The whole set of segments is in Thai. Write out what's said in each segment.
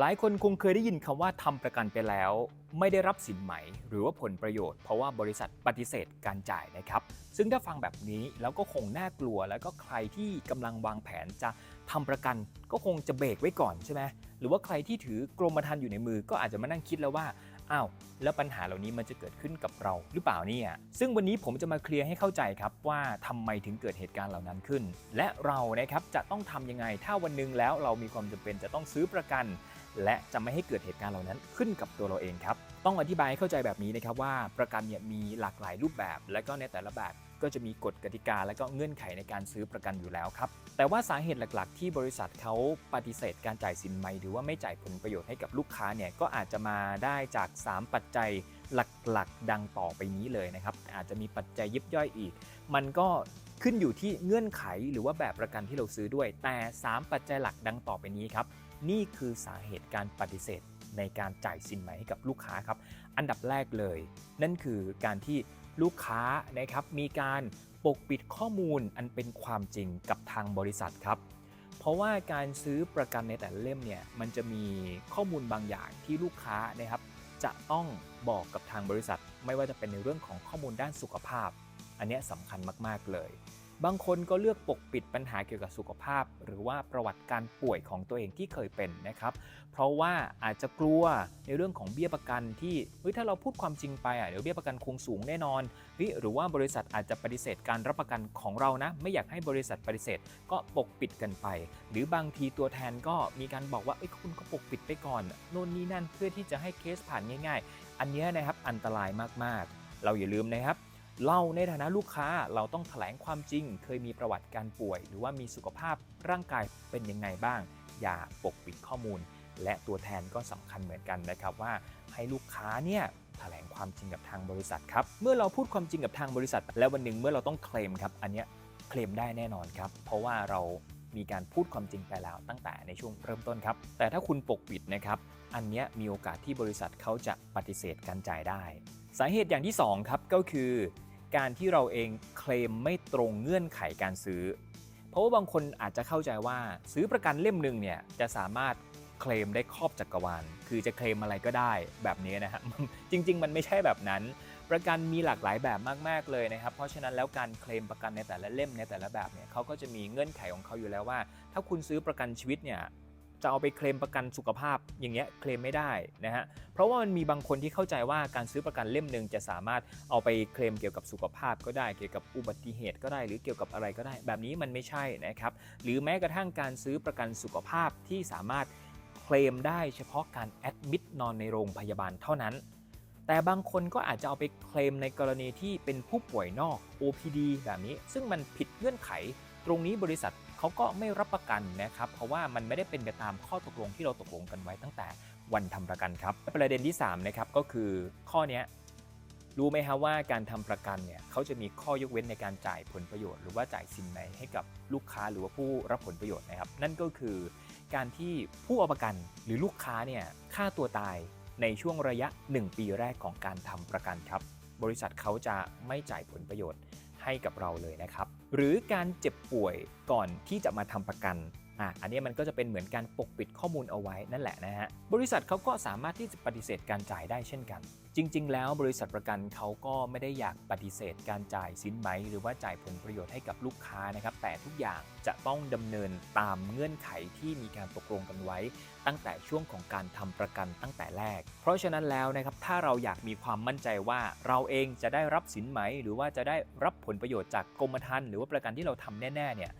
หลายคนคงเคยได้ยินคำว่าทำประกันไปแล้ว ไม่ได้รับสินไหม หรือว่าผลประโยชน์เพราะว่าบริษัทปฏิเสธการจ่ายนะครับ ซึ่งถ้าฟังแบบนี้แล้วก็คงน่ากลัว แล้วก็ใครที่กำลังวางแผนจะทำประกันก็คงจะเบรกไว้ก่อนใช่ไหมหรือว่าใครที่ถือกรมธรรม์อยู่ในมือก็อาจจะมานั่งคิดแล้วว่าอ้าวแล้วปัญหาเหล่านี้มันจะเกิดขึ้นกับเราหรือเปล่าเนี่ยซึ่งวันนี้ผมจะมาเคลียร์ให้เข้าใจครับว่าทำไมถึงเกิดเหตุการณ์เหล่านั้นขึ้น และเรานะครับจะต้องทำยังไงถ้าวันหนึงแล้วเรามีความจำเป็นจะต้องซื้อประกัน และจะไม่ให้เกิดเหตุการณ์เหล่านั้นขึ้นกับตัวเราเองครับ ต้องอธิบายให้เข้าใจแบบนี้นะครับว่าประกันเนี่ยมีหลากหลายรูปแบบ และก็ในแต่ละแบบก็จะมีกฎกติกาและก็เงื่อนไขในการซื้อประกันอยู่แล้วครับ แต่ว่าสาเหตุหลักๆ ที่บริษัทเขาปฏิเสธการจ่ายสินไหมหรือว่าไม่จ่ายผลประโยชน์ให้กับลูกค้าเนี่ยก็อาจจะมาได้จาก 3 ปัจจัยหลักๆ ดังต่อไปนี้เลยนะครับ อาจจะมีปัจจัยยิบย่อยอีก มันก็ขึ้นอยู่ที่เงื่อนไขหรือว่าแบบประกันที่เราซื้อด้วย แต่ 3 ปัจจัยหลักดังต่อไปนี้ครับ นี่คือสาเหตุการปฏิเสธในการจ่ายสินไหมให้กับลูกค้าครับ อันดับแรกเลย นั่นคือการที่ลูกค้านะครับมีการปกปิดข้อมูลอันเป็นความจริงกับทางบริษัทครับ เพราะว่าการซื้อประกันในแต่ละเล่มเนี่ยมันจะมีข้อมูลบางอย่างที่ลูกค้านะครับ จะต้องบอกกับทางบริษัท ไม่ว่าจะเป็นในเรื่องของข้อมูลด้านสุขภาพ อันเนี้ยสำคัญมากๆเลย บางคนก็เลือกปกปิดปัญหาเกี่ยวกับสุขภาพ หรือว่าประวัติการป่วยของตัวเองที่เคยเป็นนะครับ เพราะว่าอาจจะกลัวในเรื่องของเบี้ยประกันที่เฮ้ยถ้าเราพูดความจริงไปอะเดี๋ยวเบี้ยประกันคงสูงแน่นอนหรือว่าบริษัทอาจจะปฏิเสธการรับประกันของเรานะ ไม่อยากให้บริษัทปฏิเสธก็ปกปิดกันไป หรือบางทีตัวแทนก็มีการบอกว่าเอ้ยคุณก็ปกปิดไปก่อนโน่นนี่นั่นเพื่อที่จะให้เคสผ่านง่าย ๆ อันนี้นะครับอันตรายมากๆ เราอย่าลืมนะครับ เราในฐานะลูกค้าเราต้องแถลงความจริง เคยมีประวัติการป่วย หรือว่ามีสุขภาพร่างกายเป็นยังไงบ้าง อย่าปกปิดข้อมูล และตัวแทนก็สำคัญเหมือนกันนะครับว่าให้ลูกค้าเนี่ยแถลงความจริงกับทางบริษัทครับเมื่อเราพูดความจริงกับทางบริษัท แล้ววันหนึ่งเมื่อเราต้องเคลมครับอันเนี้ยเคลมได้แน่นอนครับ เพราะว่าเรามีการพูดความจริงไปแล้วตั้งแต่ในช่วงเริ่มต้นครับ แต่ถ้าคุณปกปิดนะครับ อันนี้มีโอกาสที่บริษัทเขาจะปฏิเสธการจ่ายได้ สาเหตุอย่างที่สองครับก็คือ การที่เราเองเคลมไม่ตรงเงื่อนไขการซื้อ เพราะว่าบางคนอาจจะเข้าใจว่าซื้อประกันเล่มหนึ่งเนี่ยจะสามารถเคลมได้ครอบจักรวาล คือจะเคลมอะไรก็ได้แบบนี้นะฮะจริง ๆ มันไม่ใช่แบบนั้น ประกันมีหลากหลายแบบมาก ๆ เลยนะครับ เพราะฉะนั้นแล้วการเคลมประกันในแต่ละเล่มในแต่ละแบบเนี่ยเขาก็จะมีเงื่อนไขของเขาอยู่แล้วว่า ถ้าคุณซื้อประกันชีวิตเนี่ย จะเอาไปเคลมประกันสุขภาพอย่างเงี้ยเคลมไม่ได้นะฮะเพราะว่ามันมีบางคนที่เข้าใจว่าการซื้อประกันเล่มหนึ่งจะสามารถเอาไปเคลมเกี่ยวกับสุขภาพก็ได้ เกี่ยวกับอุบัติเหตุก็ได้ หรือเกี่ยวกับอะไรก็ได้ แบบนี้มันไม่ใช่นะครับหรือแม้กระทั่งการซื้อประกันสุขภาพที่สามารถเคลมได้เฉพาะการแอดมิดนอนในโรงพยาบาลเท่านั้น แต่บางคนก็อาจจะเอาไปเคลมในกรณีที่เป็นผู้ป่วยนอก OPD แบบนี้ ซึ่งมันผิดเงื่อนไข ตรงนี้บริษัท เขาก็ไม่รับประกันนะครับเพราะว่ามันไม่ได้เป็นไปตามข้อตกลงที่เราตกลงกันไว้ตั้งแต่วันทำประกันครับ ประเด็นที่3นะครับก็คือข้อนี้รู้ไหมครับว่าการทำประกันเนี่ยเขาจะมีข้อยกเว้นในการจ่ายผลประโยชน์ หรือว่าจ่ายสินไหมให้กับลูกค้าหรือว่าผู้รับผลประโยชน์นะครับ นั่นก็คือการที่ผู้เอาประกันหรือลูกค้าเนี่ยฆ่าตัวตายในช่วงระยะ 1 ปีแรกของการทำประกันครับ บริษัทเขาจะไม่จ่ายผลประโยชน์ให้กับเราเลยนะครับ หรือการเจ็บป่วยก่อนที่จะมาทำประกัน อะอันนี้มันก็จะเป็นเหมือนการปกปิดข้อมูลเอาไว้นั่นแหละนะฮะบริษัทเขาก็สามารถที่จะปฏิเสธการจ่ายได้เช่นกัน จริง ๆ แล้วบริษัทประกันเขาก็ไม่ได้อยากปฏิเสธการจ่ายสินไหม หรือว่าจ่ายผลประโยชน์ให้กับลูกค้านะครับแต่ทุกอย่างจะต้องดำเนินตามเงื่อนไขที่มีการตกลงกันไว้ ตั้งแต่ช่วงของการทำประกันตั้งแต่แรก เพราะฉะนั้นแล้วนะครับถ้าเราอยากมีความมั่นใจว่าเราเองจะได้รับสินไหม หรือว่าจะได้รับผลประโยชน์จากกรมธรรม์หรือว่าประกันที่เราทำแน่ๆเนี่ย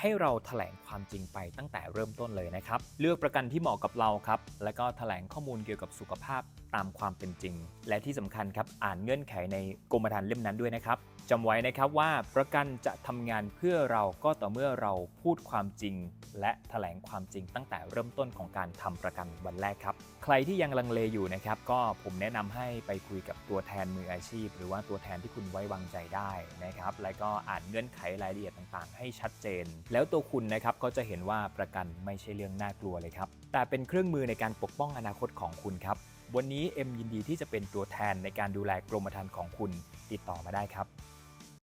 ให้เราแถลงความจริงไปตั้งแต่เริ่มต้นเลยนะครับ เลือกประกันที่เหมาะกับเราครับ และก็แถลงข้อมูลเกี่ยวกับสุขภาพ ตามความเป็นจริง และที่สำคัญครับอ่านเงื่อนไขในกรมธรรม์เล่มนั้นด้วยนะครับจำไว้นะครับว่าประกันจะทำงานเพื่อเราก็ต่อเมื่อเราพูดความจริง และแถลงความจริงตั้งแต่เริ่มต้นของการทำประกันวันแรกครับ ใครที่ยังลังเลอยู่นะครับ ก็ผมแนะนำให้ไปคุยกับตัวแทนมืออาชีพ หรือว่าตัวแทนที่คุณไว้วางใจได้นะครับ แล้วก็อ่านเงื่อนไขรายละเอียดต่างๆ ให้ชัดเจน แล้วตัวคุณนะครับก็จะเห็นว่าประกันไม่ใช่เรื่องน่ากลัวเลยครับแต่เป็นเครื่องมือในการปกป้องอนาคตของคุณครับ วันนี้เอ็มยินดีที่จะเป็นตัวแทนในการดูแลกรมธรรม์ของคุณติดต่อมาได้ครับ